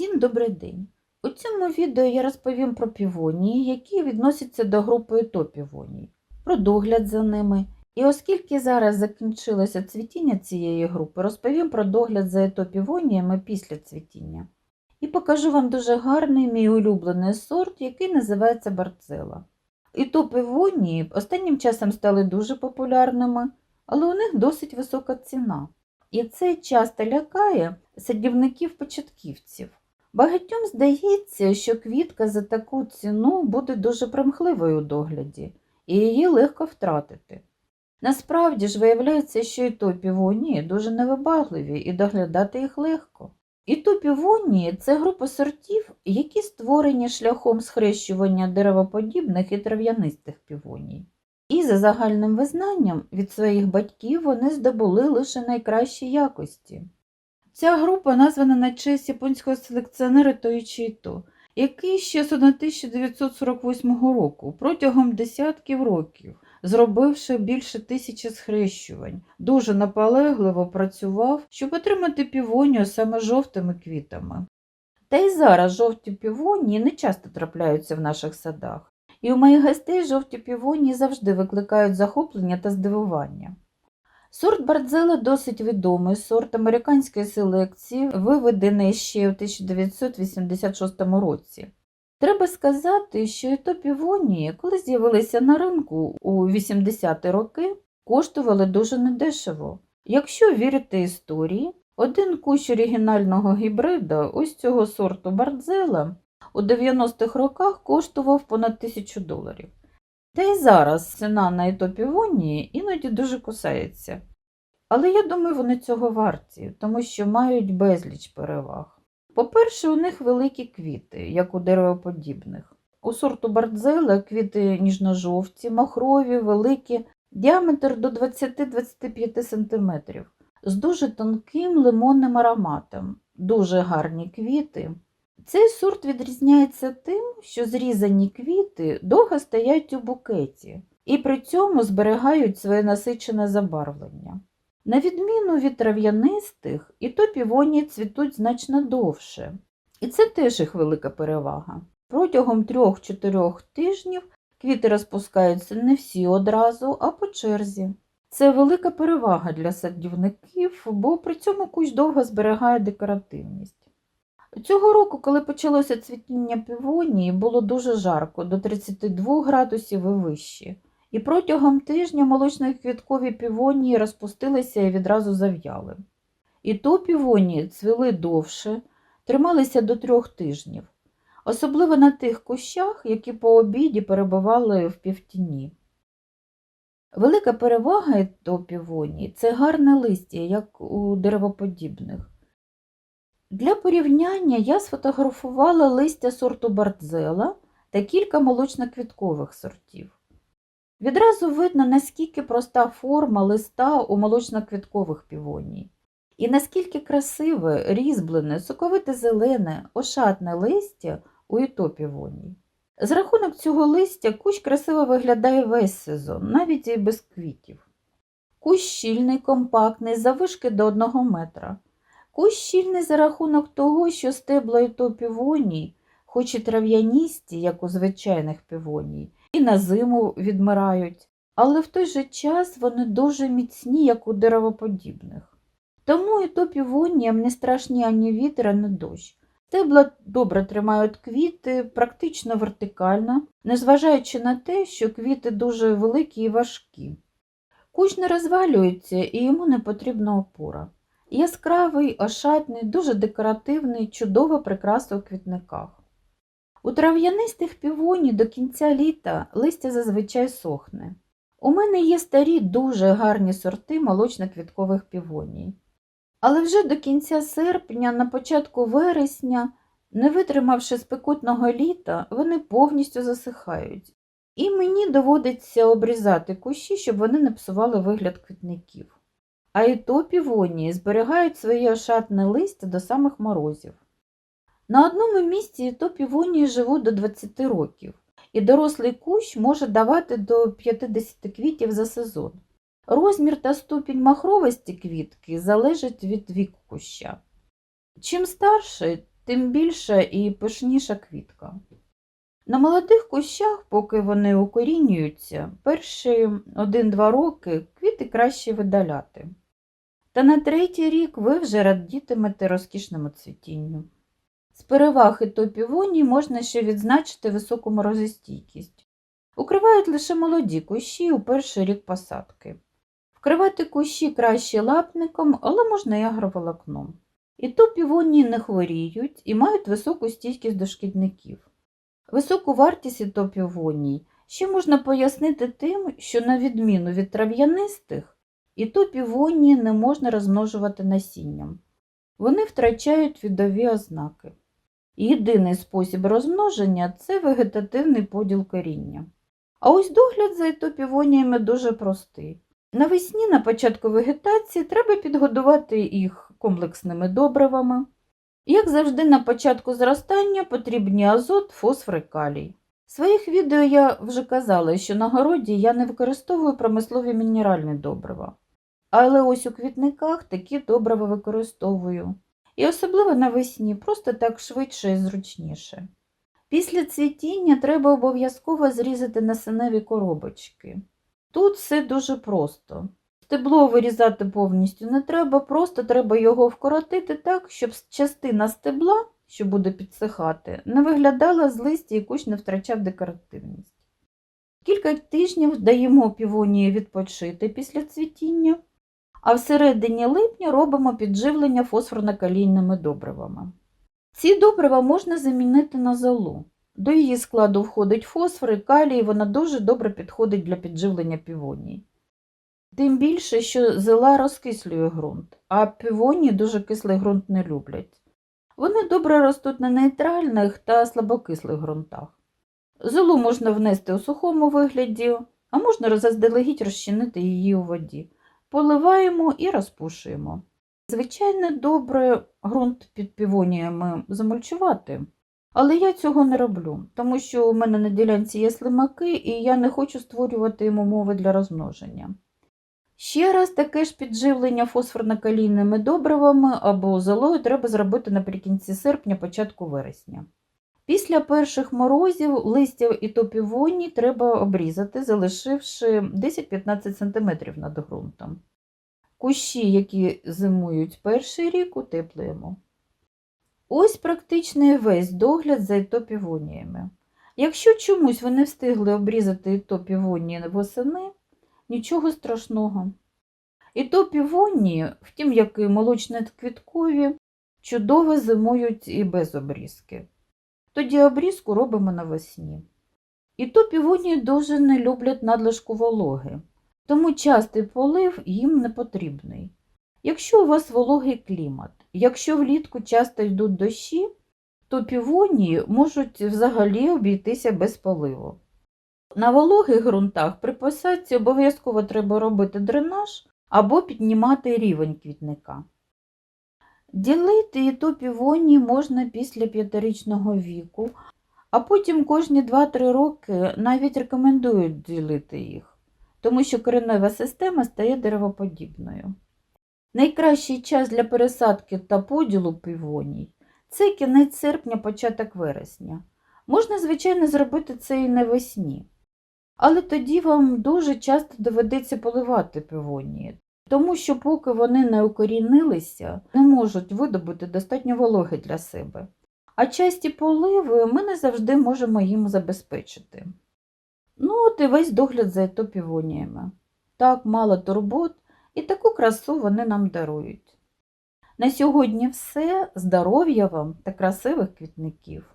Всім добрий день! У цьому відео я розповім про півонії, які відносяться до групи топівоній, про догляд за ними. І оскільки зараз закінчилося цвітіння цієї групи, розповім про догляд за етопівоніями після цвітіння. І покажу вам дуже гарний мій улюблений сорт, який називається барцела. Етопівонії останнім часом стали дуже популярними, але у них досить висока ціна. І це часто лякає садівників-початківців. Багатьом здається, що квітка за таку ціну буде дуже примхливою у догляді, і її легко втратити. Насправді ж виявляється, що і то півонії дуже невибагливі і доглядати їх легко. І то півонії – це група сортів, які створені шляхом схрещування деревоподібних і трав'янистих півоній. І за загальним визнанням від своїх батьків вони здобули лише найкращі якості. Ця група названа на честь японського селекціонера Тоїчі Іто, який ще з 1948 року протягом десятків років, зробивши більше тисячі схрещувань, дуже наполегливо працював, щоб отримати півонію саме жовтими квітами. Та й зараз жовті півонії не часто трапляються в наших садах, і у моїх гостей жовті півонії завжди викликають захоплення та здивування. Сорт Бардзела досить відомий сорт американської селекції, виведений ще у 1986 році. Треба сказати, що і коли з'явилися на ринку у 80-ті роки, коштували дуже недешево. Якщо вірити історії, один кущ оригінального гібрида ось цього сорту Бардзела у 90-х роках коштував понад тисячу доларів. Та й зараз ціна на етопівонії іноді дуже кусається. Але я думаю, вони цього варті, тому що мають безліч переваг. По-перше, у них великі квіти, як у деревоподібних. У сорту бардзела квіти ніжно-жовті, махрові, великі, діаметр до 20-25 см, з дуже тонким лимонним ароматом, дуже гарні квіти. Цей сорт відрізняється тим, що зрізані квіти довго стоять у букеті і при цьому зберігають своє насичене забарвлення. На відміну від трав'янистих, і то півонії цвітуть значно довше. І це теж їх велика перевага. Протягом 3-4 тижнів квіти розпускаються не всі одразу, а по черзі. Це велика перевага для садівників, бо при цьому кущ довго зберігає декоративність. Цього року, коли почалося цвітіння півонії, було дуже жарко, до 32 градусів і вище. І протягом тижня молочно-квіткові півонії розпустилися і відразу зав'яли. І то півонії цвіли довше, трималися до трьох тижнів, особливо на тих кущах, які по обіді перебували в півтіні. Велика перевага то півонії – це гарне листя, як у деревоподібних. Для порівняння я сфотографувала листя сорту бардзела та кілька молочно-квіткових сортів. Відразу видно, наскільки проста форма листа у молочно-квіткових півоній, і наскільки красиве, різьблене, соковите зелене, ошатне листя у іто півоній. З рахунок цього листя кущ красиво виглядає весь сезон, навіть і без квітів. Кущ щільний, компактний, завишки до 1 метра. Кущ щільний за рахунок того, що стебла іто півоній, хоч і трав'яністі, як у звичайних півоній, і на зиму відмирають, але в той же час вони дуже міцні, як у деревоподібних. Тому і то півоніям не страшні ані вітер, ані дощ. Стебла добре тримають квіти, практично вертикально, незважаючи на те, що квіти дуже великі і важкі. Кущ не розвалюється і йому не потрібна опора. Яскравий, ошатний, дуже декоративний, чудова прикраса у квітниках. У трав'янистих півоні до кінця літа листя зазвичай сохне. У мене є старі дуже гарні сорти молочно-квіткових півоній. Але вже до кінця серпня, на початку вересня, не витримавши спекотного літа, вони повністю засихають. І мені доводиться обрізати кущі, щоб вони не псували вигляд квітників. А і то півонії зберігають своє ошатне листя до самих морозів. На одному місці і то півонії живуть до 20 років, і дорослий кущ може давати до 50 квітів за сезон. Розмір та ступінь махровості квітки залежить від віку куща. Чим старше, тим більша і пишніша квітка. На молодих кущах, поки вони укорінюються, перші 1-2 роки квіти краще видаляти. Та на третій рік ви вже радітимете розкішному цвітінню. З переваги топівоній можна ще відзначити високу морозостійкість. Укривають лише молоді кущі у перший рік посадки. Вкривати кущі краще лапником, але можна і агроволокном. І топівонії не хворіють і мають високу стійкість до шкідників. Високу вартість ітопівоній ще можна пояснити тим, що на відміну від трав'янистих, ітопівонії не можна розмножувати насінням. Вони втрачають відові ознаки. Єдиний спосіб розмноження це вегетативний поділ коріння. А ось догляд за ітопівоніями дуже простий. Навесні на початку вегетації треба підгодувати їх комплексними добривами. Як завжди, на початку зростання потрібні азот, фосфор і калій. В своїх відео я вже казала, що на городі я не використовую промислові мінеральні добрива. Але ось у квітниках такі добрива використовую. І особливо навесні, просто так швидше і зручніше. Після цвітіння треба обов'язково зрізати насеневі коробочки. Тут все дуже просто. Стебло вирізати повністю не треба, просто треба його вкоротити так, щоб частина стебла, що буде підсихати, не виглядала з листя і кущ не втрачав декоративність. Кілька тижнів даємо півонії відпочити після цвітіння, а всередині липня робимо підживлення фосфорно-калійними добривами. Ці добрива можна замінити на золу. До її складу входить фосфор і калій, і вона дуже добре підходить для підживлення півоній. Тим більше, що зела розкислює ґрунт, а півонії дуже кислий ґрунт не люблять. Вони добре ростуть на нейтральних та слабокислих ґрунтах. Золу можна внести у сухому вигляді, а можна заздалегідь розчинити її у воді. Поливаємо і розпушуємо. Звичайно, добре ґрунт під півоніями замульчувати, але я цього не роблю, тому що у мене на ділянці є слимаки, і я не хочу створювати їм умови для розмноження. Ще раз таке ж підживлення фосфорно-калійними добривами або золою треба зробити наприкінці серпня, початку вересня. Після перших морозів листя і топівоні треба обрізати, залишивши 10-15 см над ґрунтом. Кущі, які зимують перший рік, утеплюємо. Ось практично весь догляд за ітопівоніями. Якщо чомусь ви не встигли обрізати ітопівонії восени, нічого страшного. Ітопівонії, втім, як і молочно-квіткові, чудово зимують і без обрізки. Тоді обрізку робимо навесні. І то Ітопівонії дуже не люблять надлишку вологи, тому частий полив їм не потрібний. Якщо у вас вологий клімат, якщо влітку часто йдуть дощі, то півонії можуть взагалі обійтися без поливу. На вологих ґрунтах при посадці обов'язково треба робити дренаж або піднімати рівень квітника. Ділити і то півонії можна після п'ятирічного віку, а потім кожні 2-3 роки навіть рекомендують ділити їх, тому що коренева система стає деревоподібною. Найкращий час для пересадки та поділу півоній це кінець серпня, початок вересня. Можна, звичайно, зробити це і навесні. Але тоді вам дуже часто доведеться поливати півонії, тому що поки вони не укорінилися, не можуть видобути достатньо вологи для себе. А часті поливи ми не завжди можемо їм забезпечити. Ну, от і весь догляд за етопівоніями. Так мало турбот, і таку красу вони нам дарують. На сьогодні все. Здоров'я вам та красивих квітників!